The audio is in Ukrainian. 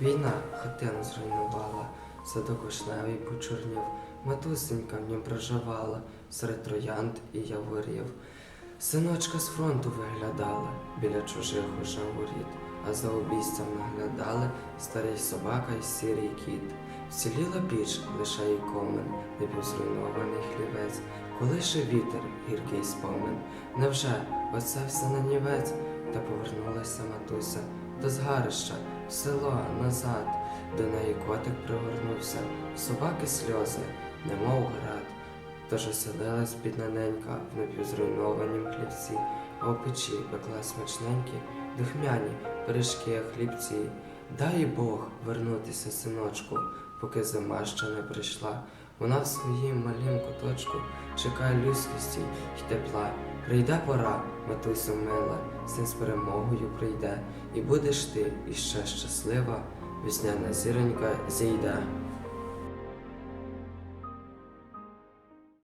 Війна хатину зруйнувала, садок вишневий почорнів, матусенька в нім проживала, серед троянд і яворів. Синочка з фронту виглядала біля чужих уже воріт, а за обійстям наглядали старий собака і сірий кіт. Вціліла піч, лише й комен, напівзруйнований хлівець, коли ще вітер, гіркий спомин. Невже оце все нанівець? Та повернулася матуся до згарища, в село назад, до неї котик пригорнувся, собаки сльози, немов град. Тож оселилась бідненька в напівзруйнованім хлівці, а печі пекла смачненькі, духмяні пиріжки, хлібці. Дай Бог вернутися, синочку, поки зима ще не прийшла. Вона в своїм малім куточку чекає людськості й тепла. Прийде пора, матусю мила, син з перемогою прийде, і будеш ти іще щаслива, весняна зіронька зійде.